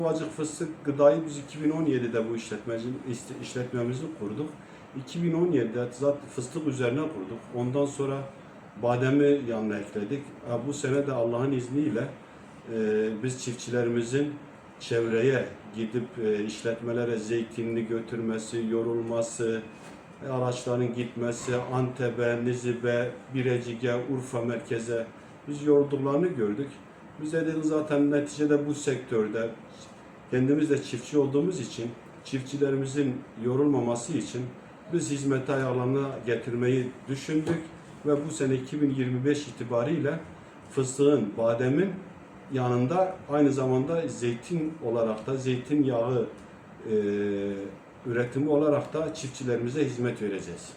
Ovacık Fıstık Gıdayı biz 2017'de bu işletmeci, işletmemizi kurduk. 2017'de zaten fıstık üzerine kurduk. Ondan sonra bademi yanına ekledik. Bu sene de Allah'ın izniyle e, biz çiftçilerimizin çevreye gidip e, işletmelere zeytinini götürmesi, yorulması, e, araçların gitmesi, Antep'e, Nizip'e, Birecik'e, Urfa merkeze biz yorulduklarını gördük. Biz de dedik zaten neticede bu sektörde kendimiz de çiftçi olduğumuz için çiftçilerimizin yorulmaması için biz hizmeti ayarlarına getirmeyi düşündük ve bu sene 2025 itibariyle fıstığın, bademin yanında aynı zamanda zeytin olarak da zeytinyağı e, üretimi olarak da çiftçilerimize hizmet vereceğiz.